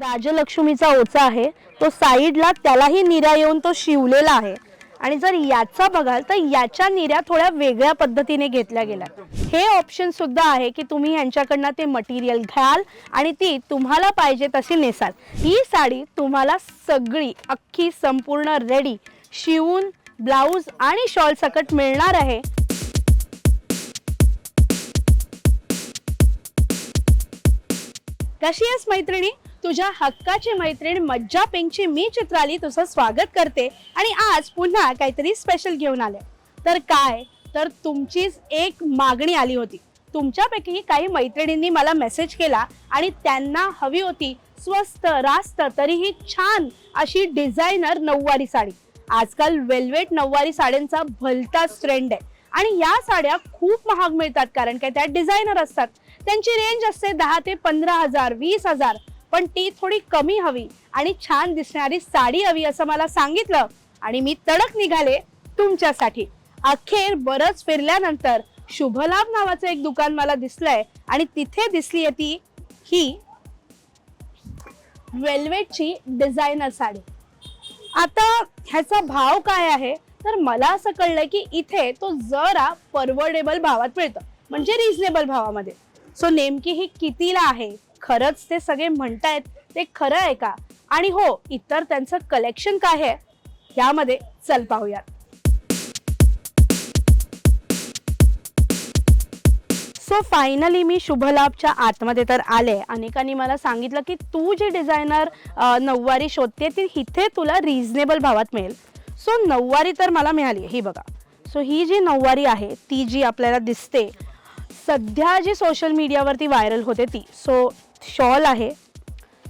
राजलक्ष्मीचा Ocha आहे. तो साईडला त्यालाही निऱ्या येऊन तो शिवलेला आहे. आणि जर याचा बघाल तर याच्या निऱ्या थोड्या वेगळ्या पद्धतीने घेतल्या गेल्या. हे ऑप्शन सुद्धा आहे की तुम्ही यांच्याकडनं ते मटेरियल घ्याल आणि ती तुम्हाला पाहिजे तशी नेसाल. ही साडी तुम्हाला सगळी अख्खी संपूर्ण रेडी शिवून ब्लाऊज आणि शॉल सकट मिळणार आहे. कशी आहेस मैत्रिणी तुझ्या हक्काची मैत्रीण मज्जा पिंकची मी चित्राली तुझं स्वागत करते. आणि आज पुन्हा काहीतरी स्पेशल घेऊन आले. तर काय? तर तुमचीच एक मागणी आली होती. तुमच्यापैकी काही मैत्रिणींनी मला मेसेज केला आणि त्यांना हवी होती स्वस्त रास्त तरीही छान अशी डिझायनर नऊवारी साडी. आजकाल वेल्वेट नऊवारी साड्यांचा भलताच ट्रेंड आहे. आणि या साड्या खूप महाग मिळतात कारण काय? त्या डिझायनर असतात. त्यांची रेंज असते दहा ते पंधरा हजार वीस हजार. पण ती थोडी कमी हवी आणि छान दिसणारी साडी हवी असं मला सांगितलं आणि मी तडक निघाले तुमच्यासाठी. अखेर बरंच फिरल्यानंतर शुभलाभ नावाचं एक दुकान मला दिसलंय आणि तिथे दिसली ती ही वेल्वेटची डिझायनर साडी. आता ह्याचा भाव काय आहे? तर मला असं कळलंय की इथे तो जरा परवडेबल भावात मिळतं म्हणजे रिझनेबल भावामध्ये. सो नेमकी ही कितीला आहे? खरंच ते सगळे म्हणतायत ते खरं आहे का? आणि हो इतर त्यांचं कलेक्शन काय आहे? यामध्ये चल पाहूयात. सो फायनली मी शुभलाभच्या आतमध्ये तर आले. अनेकांनी मला सांगितलं की तू जे डिझायनर नऊवारी शोधते ती इथे तुला रिझनेबल भावात मिळेल. सो नऊवारी तर मला मिळाली ही बघा. सो ही जी नऊवारी आहे ती जी आपल्याला दिसते सध्या जी सोशल मीडियावरती व्हायरल होते ती. सो शॉल आहे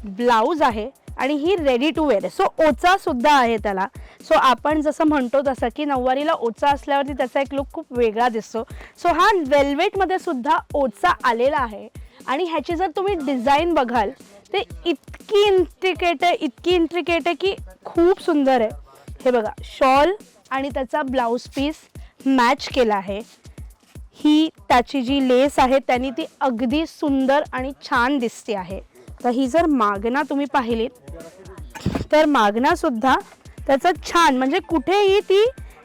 ब्लाऊज आहे आणि ही रेडी टू वेअर आहे. सो ओचा सुद्धा आहे त्याला. सो आपण जसं म्हणतो तसं की नऊवारीला ओचा असल्यावरती त्याचा एक लुक खूप वेगळा दिसतो. सो हा वेल्वेटमध्ये सुद्धा ओचा आलेला आहे. आणि ह्याची जर तुम्ही डिझाईन बघाल ते इतकी इंट्रिकेट आहे इतकी इंट्रिकेट आहे की खूप सुंदर आहे. हे बघा शॉल आणि त्याचा ब्लाऊज पीस मॅच केला आहे. ही त्याची जी लेस आहे त्यांनी ती अगदी सुंदर आणि छान दिसते आहे. तर ही जर मागणा तुम्ही पाहिलीत तर मागनासुद्धा त्याचं छान म्हणजे कुठेही ती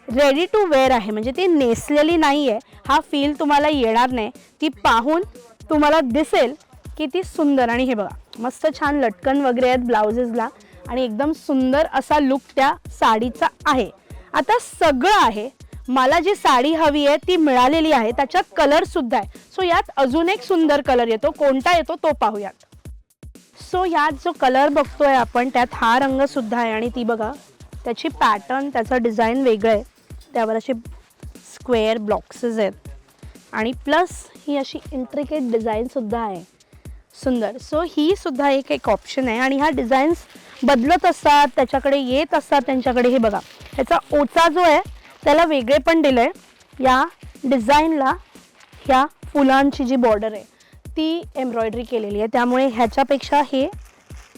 रेडी टू वेअर आहे म्हणजे ती नेसलेली नाही आहे हा फील तुम्हाला येणार नाही. ती पाहून तुम्हाला दिसेल की ती सुंदर. आणि हे बघा मस्त छान लटकन वगैरे आहेत ब्लाउजेसला आणि एकदम सुंदर असा लुक त्या साडीचा आहे. आता सगळं आहे मला जी साडी हवी आहे ती मिळालेली आहे त्याच्यात कलर सुद्धा आहे. सो यात अजून एक सुंदर कलर येतो. कोणता येतो तो पाहूयात. सो यात जो कलर बघतोय आपण त्यात हा रंग सुद्धा आहे आणि ती बघा त्याची पॅटर्न त्याचं डिझाईन वेगळं आहे. त्यावर असे स्क्वेअर ब्लॉक्सेस आहेत. आणि प्लस ही अशी इंट्रिकेट डिझाईनसुद्धा आहे. सुंदर. सो ही सुद्धा एक एक ऑप्शन आहे. आणि ह्या डिझाईन्स बदलत असतात त्याच्याकडे येत असतात त्यांच्याकडे हे बघा. ह्याचा ओचा जो आहे त्याला वेगळे पण दिलं आहे या डिझाईनला ह्या फुलांची जी बॉर्डर आहे ती एम्ब्रॉयडरी केलेली आहे. त्यामुळे ह्याच्यापेक्षा हे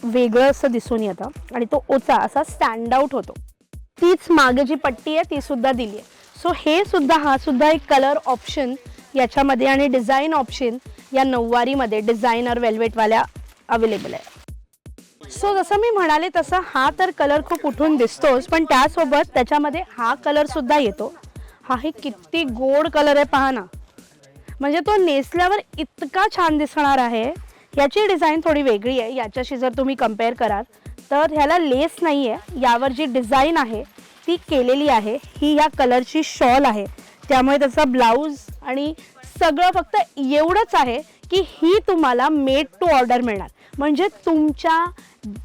वेगळं असं दिसून येतं. आणि तो ओचा असा स्टँड आउट होतो. तीच मागे जी पट्टी आहे ती सुद्धा दिली आहे. सो हे सुद्धा हा सुद्धा एक कलर ऑप्शन याच्यामध्ये आणि डिझाईन ऑप्शन या नऊवारीमध्ये डिझायनर वेल्वेटवाल्या अवेलेबल आहे. सो जसं मी म्हणाले तसं हा तर कलर खूप उठून दिसतोच पण त्यासोबत त्याच्यामध्ये हा कलर सुद्धा येतो. हा हे किती गोड कलर आहे पहा ना. म्हणजे तो नेसल्यावर इतका छान दिसणार आहे. याची डिझाईन थोडी वेगळी आहे. याच्याशी जर तुम्ही कंपेअर कराल तर ह्याला लेस नाही आहे यावर जी डिझाईन आहे ती केलेली आहे. ही या कलरची शॉल आहे. त्यामुळे त्याचा ब्लाऊज आणि सगळं फक्त एवढंच आहे की ही तुम्हाला मेड टू ऑर्डर मिळणार. म्हणजे तुमच्या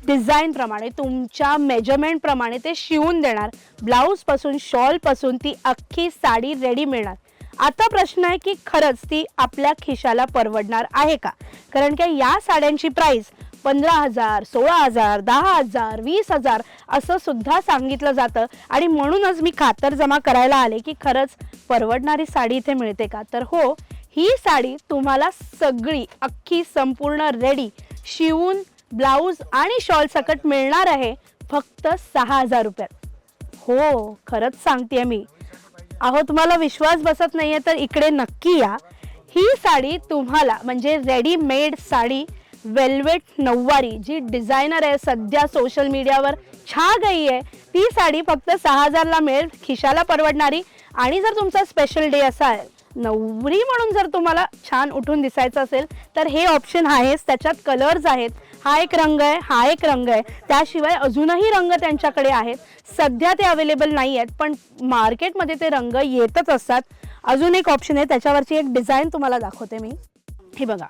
डिझाईनप्रमाणे तुमच्या मेजरमेंटप्रमाणे ते शिवून देणार. ब्लाऊजपासून शॉलपासून ती अख्खी साडी रेडी मिळणार. आता प्रश्न आहे की खरंच ती आपल्या खिशाला परवडणार आहे का? कारण की या साड्यांची प्राईस पंधरा हजार सोळा हजार दहा हजार वीस हजार असं सुद्धा सांगितलं जातं. आणि म्हणूनच मी खातरजमा करायला आले की खरंच परवडणारी साडी इथे मिळते का? तर हो ही साडी तुम्हाला सगळी अख्खी संपूर्ण रेडी शिवून ब्लाऊज आणि शॉल सकट मिळणार आहे फक्त सहा हजार रुपयात. हो खरंच सांगते मी. अहो तुम्हाला विश्वास बसत नाहीये तर इकडे नक्की या. ही साडी तुम्हाला म्हणजे रेडीमेड साडी वेल्वेट नऊवारी जी डिझायनर आहे सध्या सोशल मीडियावर छा गई आहे ती साडी फक्त सहा हजारला मिळेल खिशाला परवडणारी. आणि जर तुमचा स्पेशल डे असा आहे नवरी म्हणून जर तुम्हाला छान उठून दिसायचं असेल तर हे ऑप्शन आहेच. त्याच्यात कलर्स आहेत. हा एक रंग आहे हा एक रंग आहे. त्याशिवाय अजूनही रंग त्यांच्याकडे आहेत. सध्या ते अवेलेबल नाही आहेत पण मार्केटमध्ये ते रंग येतच असतात. अजून एक ऑप्शन आहे त्याच्यावरची एक डिझाईन तुम्हाला दाखवते मी. हे बघा.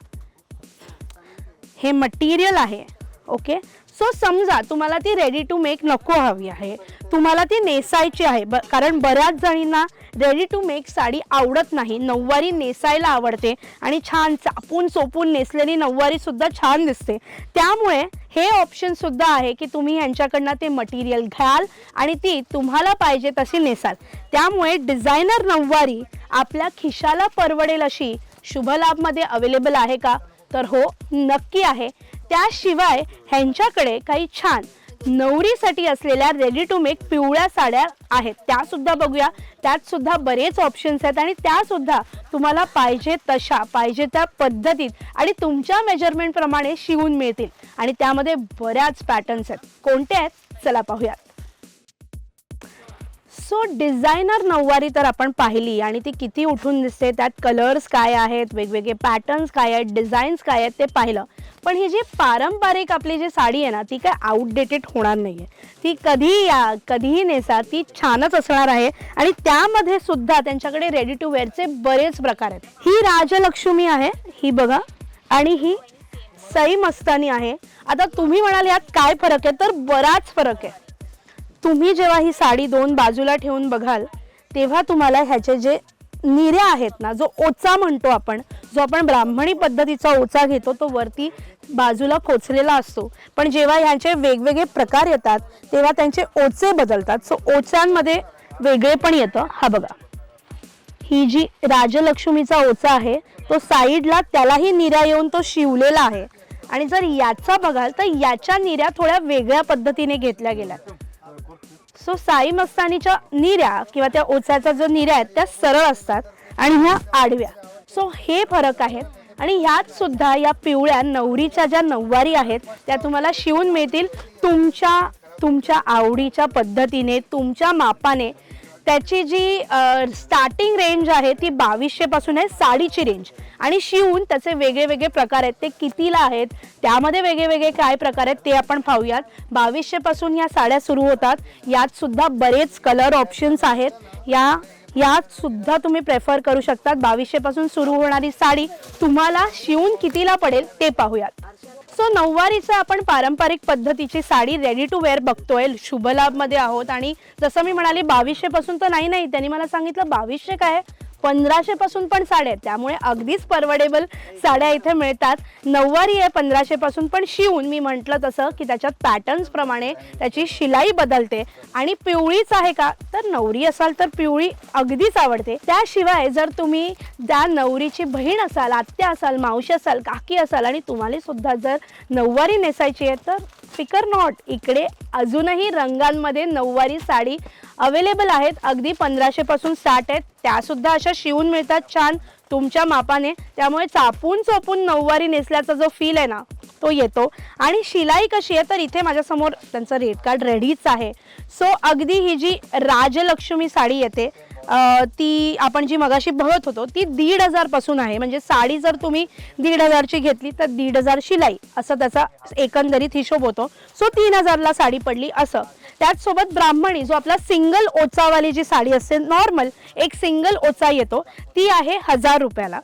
हे मटेरियल आहे ओके सो समजा तुम्हाला ती रेडी टू मेक नको हवी आहे. तुम्हाला ती नेसायची आहे. ब कारण बऱ्याच जणींना रेडी टू मेक साडी आवडत नाही नऊवारी नेसायला आवडते आणि छान चापून चोपून नेसलेली नऊवारीसुद्धा छान दिसते. त्यामुळे हे ऑप्शनसुद्धा आहे की तुम्ही यांच्याकडनं ते मटेरियल घ्याल आणि ती तुम्हाला पाहिजे तशी नेसाल. त्यामुळे डिझायनर नऊवारी आपल्या खिशाला परवडेल अशी शुभलाभमध्ये अवेलेबल आहे का? तर हो नक्की आहे. त्याशिवाय ह्यांच्याकडे काही छान नवरीसाठी असलेल्या रेडी टू मेक पिवळ्या साड्या आहेत. त्या सुद्धा बघूया. त्यात सुद्धा बरेच ऑप्शन्स आहेत आणि त्या सुद्धा तुम्हाला पाहिजे तशा पाहिजे त्या पद्धतीत आणि तुमच्या मेजरमेंट प्रमाणे शिवून मिळतील. आणि त्यामध्ये बऱ्याच पॅटर्न्स आहेत. कोणते आहेत? चला पाहूयात. सो डिझायनर नऊवारी तर आपण पाहिली आणि ती किती उठून दिसते त्यात कलर्स काय आहेत वेगवेगळे पॅटर्न्स काय आहेत डिझाईन्स काय आहेत ते पाहिलं. पण ही जी पारंपरिक आपली जी साडी आहे ना ती काय आउटडेटेड होणार नाही आहे ती कधीही या कधीही नेसा ती छानच असणार आहे. आणि त्यामध्ये सुद्धा त्यांच्याकडे रेडी टू वेअरचे बरेच प्रकार आहेत. ही राजलक्ष्मी आहे ही बघा. आणि ही सई मस्तानी आहे. आता तुम्ही म्हणाल यात काय फरक आहे तर बराच फरक आहे. तुम्ही जेव्हा ही साडी दोन बाजूला ठेवून बघाल तेव्हा तुम्हाला ह्याचे जे निऱ्या आहेत ना जो ओचा म्हणतो आपण जो आपण ब्राह्मणी पद्धतीचा ओचा घेतो तो वरती बाजूला खोचलेला असतो. पण जेव्हा ह्याचे वेगवेगळे प्रकार येतात तेव्हा त्यांचे ओचे बदलतात. सो ओचांमध्ये वेगळे पण येतं. हा बघा. ही जी राजलक्ष्मीचा ओचा आहे तो साईडला त्यालाही निऱ्या येऊन तो शिवलेला आहे. आणि जर याचा बघाल तर याच्या निऱ्या थोड्या वेगळ्या पद्धतीने घेतल्या गेल्या सो साई मस्तानीच्या निऱ्या किंवा त्या ओचाच्या जो निऱ्या आहेत त्या सरळ असतात आणि ह्या आडव्या. सो हे फरक आहेत. आणि ह्यात सुद्धा या पिवळ्या नवरीच्या ज्या नऊवारी आहेत त्या तुम्हाला शिवून मिळतील तुमच्या तुमच्या आवडीच्या पद्धतीने तुमच्या मापाने. त्याची जी स्टार्टिंग रेंज आहे ती बावीसशेपासून आहे साडीची रेंज आणि शिवून त्याचे वेगळे वेगळे प्रकार आहेत ते कितीला आहेत त्यामध्ये वेगळे वेगळे काय प्रकार आहेत ते आपण पाहूयात. बावीसशेपासून या साड्या सुरू होतात. यात सुद्धा बरेच कलर ऑप्शन्स आहेत. या यात सुद्धा तुम्ही प्रेफर करू शकतात. बावीसशेपासून सुरू होणारी साडी तुम्हाला शिवून कितीला पडेल ते पाहूयात. सो नऊवारीचं आपण पारंपरिक पद्धतीची साडी रेडी टू वेअर बघतोय. शुभलाभमध्ये आहोत. आणि जसं मी म्हणाले बावीसशे पासून तर नाही नाही. त्यांनी मला सांगितलं बावीसशे काय पंधराशे पासून पण साड्या आहेत. त्यामुळे अगदीच परवडेबल साड्या इथे मिळतात. नऊवारी आहे पंधराशे पासून पण शिवून मी म्हटलं तसं की त्याच्यात पॅटर्न्स प्रमाणे त्याची शिलाई बदलते. आणि पिवळीच आहे का? तर नवरी असाल तर पिवळी अगदीच आवडते. त्याशिवाय जर तुम्ही त्या नवरीची बहीण असाल आत्या असाल मावशी असाल काकी असाल आणि तुम्हाला सुद्धा जर नऊवारी नेसायची आहे तर फिकर नॉट इकडे अजूनही रंगांमध्ये नऊवारी साडी अवेलेबल आहेत. अगदी पंधराशेपासून साठ स्टार्ट आहेत. त्यासुद्धा अशा शिवून मिळतात. छान तुमच्या मापाने. त्यामुळे चापून चोपून नऊवारी नेसल्याचा जो फील आहे ना तो येतो. आणि शिलाई कशी आहे तर इथे माझ्यासमोर त्यांचं रेट कार्ड रेडीच आहे. सो अगदी ही जी राजलक्ष्मी साडी येते ती आपण जी मगाशी बघत होतो ती दीड हजारपासून आहे. म्हणजे साडी जर तुम्ही दीड हजारची घेतली तर दीड हजार शिलाई असं त्याचा एकंदरीत हिशोब होतो. सो तीन हजारला साडी पडली असं. त्याचसोबत ब्राह्मणी जो आपला सिंगल ओचावाली जी साडी असते नॉर्मल एक सिंगल ओचा येतो ती आहे हजार रुपयाला.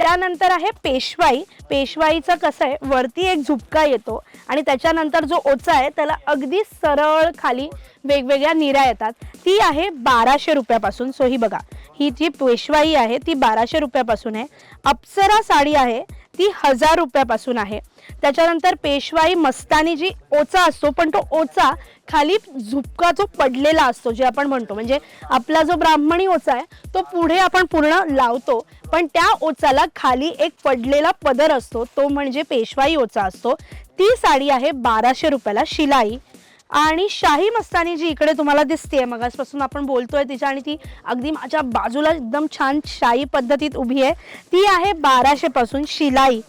त्यानंतर आहे पेशवाई. पेशवाईचं कसं आहे वरती एक झुपका येतो आणि त्याच्यानंतर जो ओचा आहे त्याला अगदी सरळ खाली वेगवेगळ्या निऱ्या येतात. ती आहे बाराशे रुपयापासून. सो ही बघा ही जी पेशवाई आहे ती बाराशे रुपयापासून आहे. अप्सरा साडी आहे ती हजार रुपयापासून आहे. त्याच्यानंतर पेशवाई मस्तानी जी ओचा असतो पण तो ओचा खाली झुपका जो पडलेला असतो जे आपण म्हणतो म्हणजे आपला जो ब्राह्मणी ओचा आहे तो पुढे आपण पूर्ण लावतो पण त्या ओचाला खाली एक पडलेला पदर असतो तो म्हणजे पेशवाई ओचा असतो. ती साडी आहे बाराशे रुपयाला शिलाई. आणि शाही मस्तानी जी इकडे तुम्हाला दिसते मगासपासून आपण बोलतोय तिच्या आणि ती अगदी माझ्या बाजूला एकदम छान शाही पद्धतीत उभी आहे. ती आहे बाराशे पासून शिलाई.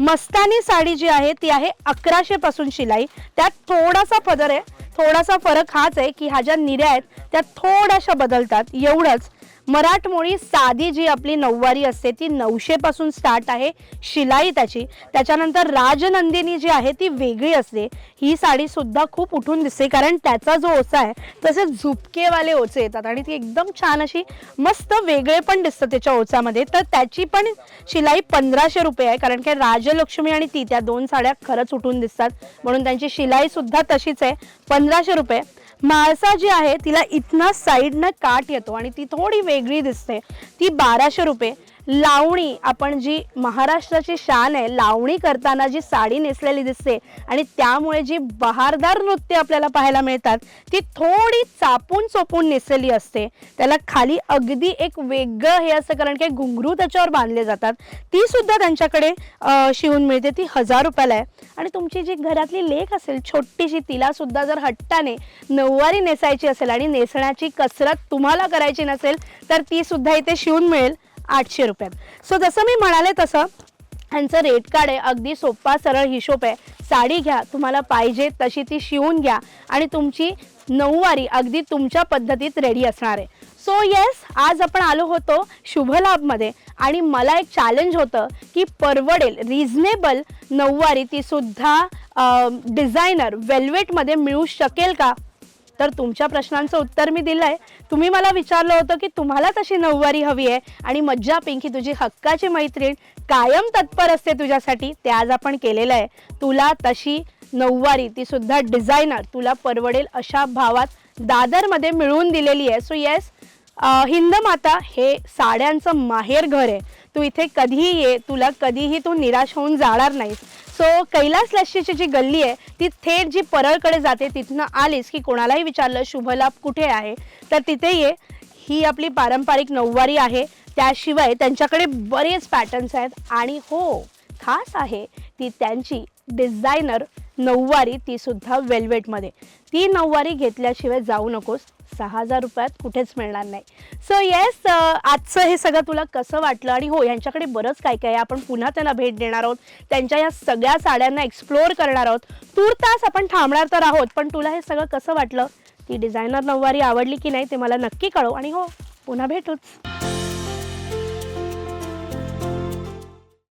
मस्तानी साडी जी आहे ती आहे अकराशे पासून शिलाई. त्यात थोडासा पदर आहे थोडासा फरक हाच आहे की ह्या ज्या निऱ्या आहेत त्या थोड्याशा बदलतात एवढंच. मराठमोळी साधी जी आपली नऊवारी असते ती नऊशेपासून स्टार्ट आहे शिलाई त्याची. त्याच्यानंतर राजनंदिनी जी आहे ती वेगळी असते. ही साडीसुद्धा खूप उठून दिसते कारण त्याचा जो ओचा आहे तसे झुपकेवाले ओचे येतात आणि ती एकदम छान अशी मस्त वेगळे पण दिसतं त्याच्या ओचामध्ये तर त्याची पण शिलाई पंधराशे रुपये आहे कारण की राजलक्ष्मी आणि ती त्या दोन साड्या खरंच उठून दिसतात. म्हणून त्यांची शिलाईसुद्धा तशीच आहे पंधराशे रुपये. माळसा जी आहे तिला इथनं साईडनं काट येतो आणि ती थोडी वेगळी दिसते. ती बाराशे रुपये. लावणी आपण जी महाराष्ट्राची शान आहे लावणी करताना जी साडी नेसलेली दिसते आणि त्यामुळे जी बहारदार नृत्य आपल्याला पाहायला मिळतात ती थोडी चापून चोपून नेसलेली असते. त्याला खाली अगदी एक वेगळं हे असतं कारण की घुंगरू त्याच्यावर बांधले जातात. ती सुद्धा त्यांच्याकडे शिवून मिळते. ती हजार रुपयाला आहे. आणि तुमची जी घरातली लेख असेल छोटीशी तिला सुद्धा जर हट्टाने नऊवारी नेसायची असेल आणि नेसण्याची कसरत तुम्हाला करायची नसेल तर ती सुद्धा इथे शिवून मिळेल. आठशे रुपयात सो जसं मी म्हणाले तसं ह्यांचं रेट कार्ड आहे अगदी सोपा सरळ हिशोब आहे. साडी घ्या तुम्हाला पाहिजे तशी ती शिवून घ्या आणि तुमची नऊवारी अगदी तुमच्या पद्धतीत रेडी असणार आहे. सो येस आज आपण आलो होतो शुभलाभमध्ये आणि मला एक चॅलेंज होतं की परवडेल रिझनेबल नऊवारी तीसुद्धा डिझायनर वेल्वेटमध्ये मिळू शकेल का? तर तुमच्या प्रश्नांचं उत्तर मी दिलं आहे तुम्ही मला विचारलं होतं की तुम्हाला तशी नऊवारी हवी आहे आणि मज्जा पिंकी तुझी हक्काची मैत्रीण कायम तत्पर असते तुझ्यासाठी ते आज आपण केलेलं आहे. तुला तशी नऊवारी ती सुद्धा डिझायनर तुला परवडेल अशा भावात दादरमध्ये मिळवून दिलेली आहे. सो येस हिंद माता हे साड्यांचं माहेर घर आहे. तू इथे कधीही ये तुला कधीही तू निराश होऊन जाणार नाहीस. सो कैलास लष्टीची जी गल्ली आहे ती थेट जी परळकडे जाते तिथनं आलीस की कोणालाही विचारलं शुभलाभ कुठे आहे? तर तिथे ये. ही आपली पारंपरिक नऊवारी आहे. त्याशिवाय त्यांच्याकडे बरेच पॅटर्न्स आहेत आणि हो खास आहे ती त्यांची डिझायनर नऊवारी ती सुद्धा वेल्वेटमध्ये ती नऊवारी घेतल्याशिवाय जाऊ नकोस. सहा हजार रुपयात कुठेच मिळणार नाही. सो येस आजचं हे सगळं तुला कसं वाटलं? आणि हो यांच्याकडे बरंच काय काय आहे. आपण पुन्हा त्यांना भेट देणार आहोत. त्यांच्या या सगळ्या साड्यांना एक्सप्लोअर करणार आहोत. तूर तास आपण थांबणार तर आहोत पण तुला हे सगळं कसं वाटलं? ती डिझायनर नऊवारी आवडली की नाही ते मला नक्की कळव. आणि हो पुन्हा भेटूच.